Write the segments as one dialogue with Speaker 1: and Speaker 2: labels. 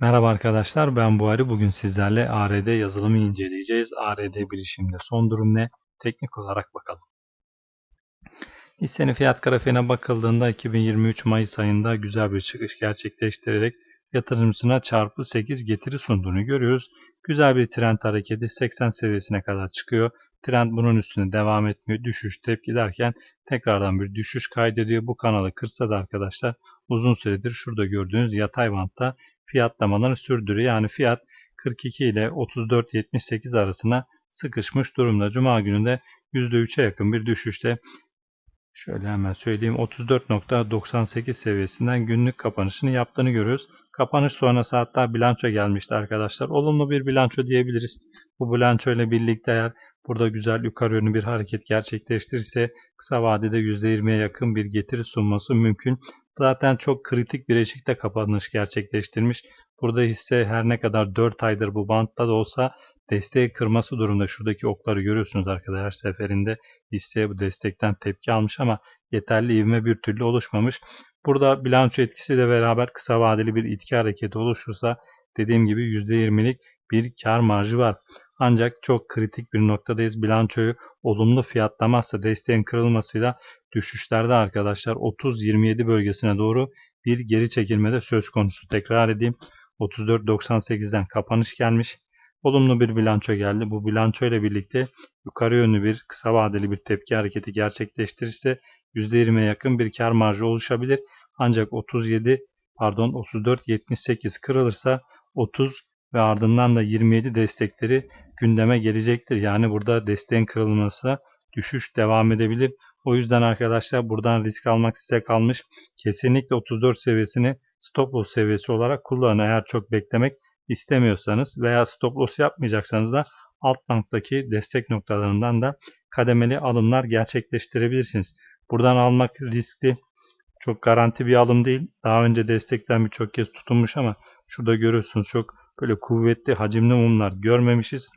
Speaker 1: Merhaba arkadaşlar ben Buhari. Bugün sizlerle ARD yazılımı inceleyeceğiz. ARD bilişimde son durum ne? Teknik olarak bakalım. Hissenin fiyat grafiğine bakıldığında 2023 Mayıs ayında güzel bir çıkış gerçekleştirerek yatırımcısına çarpı 8 getiri sunduğunu görüyoruz. Güzel bir trend hareketi 80 seviyesine kadar çıkıyor. Trend bunun üstüne devam etmiyor. Düşüş tepki derken tekrardan bir düşüş kaydediyor. Bu kanalı kırsa da arkadaşlar uzun süredir şurada gördüğünüz yatay bantta fiyatlamalarını sürdürüyor. Yani fiyat 42 ile 34.78 arasına sıkışmış durumda. Cuma gününde %3'e yakın bir düşüşte Şöyle hemen söyleyeyim 34.98 seviyesinden günlük kapanışını yaptığını görüyoruz. Kapanış sonrası hatta bilanço gelmişti arkadaşlar. Olumlu bir bilanço diyebiliriz. Bu bilanço ile birlikte eğer burada güzel yukarı yönlü bir hareket gerçekleştirirse kısa vadede %20'ye yakın bir getiri sunması mümkün. Zaten çok kritik bir eşikte kapanış gerçekleştirmiş. Burada hisse her ne kadar 4 aydır bu bantta da olsa desteği kırması durumda şuradaki okları görüyorsunuz arkadaşlar seferinde hisse bu destekten tepki almış ama yeterli ivme bir türlü oluşmamış. Burada bilanço etkisiyle beraber kısa vadeli bir itki hareketi oluşursa dediğim gibi %20'lik bir kar marjı var. Ancak çok kritik bir noktadayız. Bilançoyu olumlu fiyatlamazsa desteğin kırılmasıyla düşüşlerde arkadaşlar 30-27 bölgesine doğru bir geri çekilmede söz konusu. Tekrar edeyim 34.98'den kapanış gelmiş. Olumlu bir bilanço geldi. Bu bilanço ile birlikte yukarı yönlü bir kısa vadeli bir tepki hareketi gerçekleştirirse %20'ye yakın bir kar marjı oluşabilir. Ancak 37 pardon 34.78 kırılırsa 30 ve ardından da 27 destekleri gündeme gelecektir. Yani burada desteğin kırılması düşüş devam edebilir. O yüzden arkadaşlar buradan risk almak size kalmış. Kesinlikle 34 seviyesini stop loss seviyesi olarak kullanın. Eğer çok beklemek istemiyorsanız veya stop loss yapmayacaksanız da alt banktaki destek noktalarından da kademeli alımlar gerçekleştirebilirsiniz. Buradan almak riskli. Çok garanti bir alım değil. Daha önce destekten birçok kez tutunmuş ama şurada görüyorsunuz çok böyle kuvvetli hacimli mumlar görmemişiz.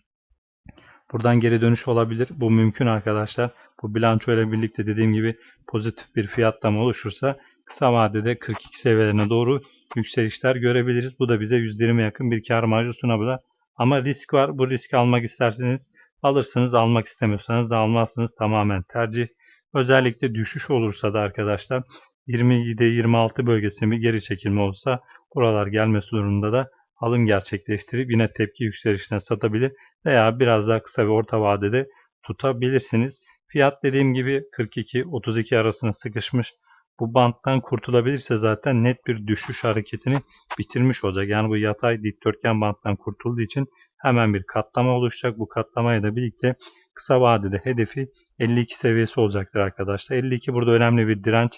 Speaker 1: Buradan geri dönüş olabilir. Bu mümkün arkadaşlar. Bu bilanço ile birlikte dediğim gibi pozitif bir fiyatlama oluşursa kısa vadede 42 seviyelerine doğru yükselişler görebiliriz. Bu da bize %20 yakın bir kar marjı sunabilir. Ama risk var. Bu riski almak isterseniz alırsınız. Almak istemiyorsanız da almazsınız. Tamamen tercih. Özellikle düşüş olursa da arkadaşlar 27-26 bölgesinde bir geri çekilme olsa buralar gelmesi durumunda da alım gerçekleştirip yine tepki yükselişine satabilir veya biraz daha kısa ve orta vadede tutabilirsiniz. Fiyat dediğim gibi 42-32 arasında sıkışmış. Bu banttan kurtulabilirse zaten net bir düşüş hareketini bitirmiş olacak. Yani bu yatay dikdörtgen banttan kurtulduğu için hemen bir katlama oluşacak. Bu katlamaya da birlikte kısa vadede hedefi 52 seviyesi olacaktır arkadaşlar. 52 burada önemli bir direnç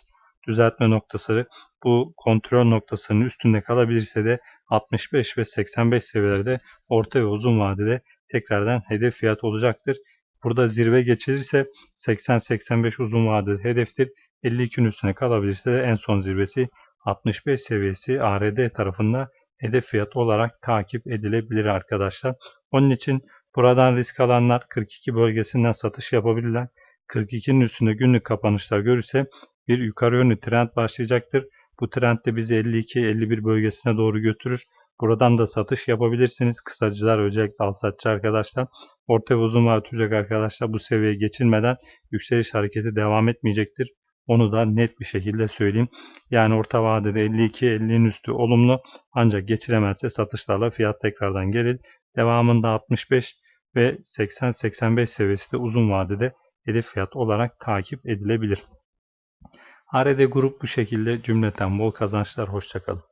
Speaker 1: düzeltme noktası. Bu kontrol noktasının üstünde kalabilirse de 65 ve 85 seviyelerde orta ve uzun vadede tekrardan hedef fiyat olacaktır. Burada zirve geçirirse 80-85 uzun vadeli hedeftir. 52'nin üstüne kalabilirse de en son zirvesi 65 seviyesi ARD tarafında hedef fiyatı olarak takip edilebilir arkadaşlar. Onun için buradan risk alanlar 42 bölgesinden satış yapabilirler. 42'nin üstünde günlük kapanışlar görürse bir yukarı yönlü trend başlayacaktır. Bu trend de bizi 52-51 bölgesine doğru götürür. Buradan da satış yapabilirsiniz. Kısacılar özellikle alsatçı arkadaşlar. Orta ve uzun vadeli arkadaşlar bu seviyeye geçilmeden yükseliş hareketi devam etmeyecektir. Onu da net bir şekilde söyleyeyim. Yani orta vadede 52-50'nin üstü olumlu ancak geçiremezse satışlarla fiyat tekrardan gelir. Devamında 65 ve 80-85 seviyesi de uzun vadede hedef fiyat olarak takip edilebilir. ARD Grup bu şekilde cümleten bol kazançlar. Hoşçakalın.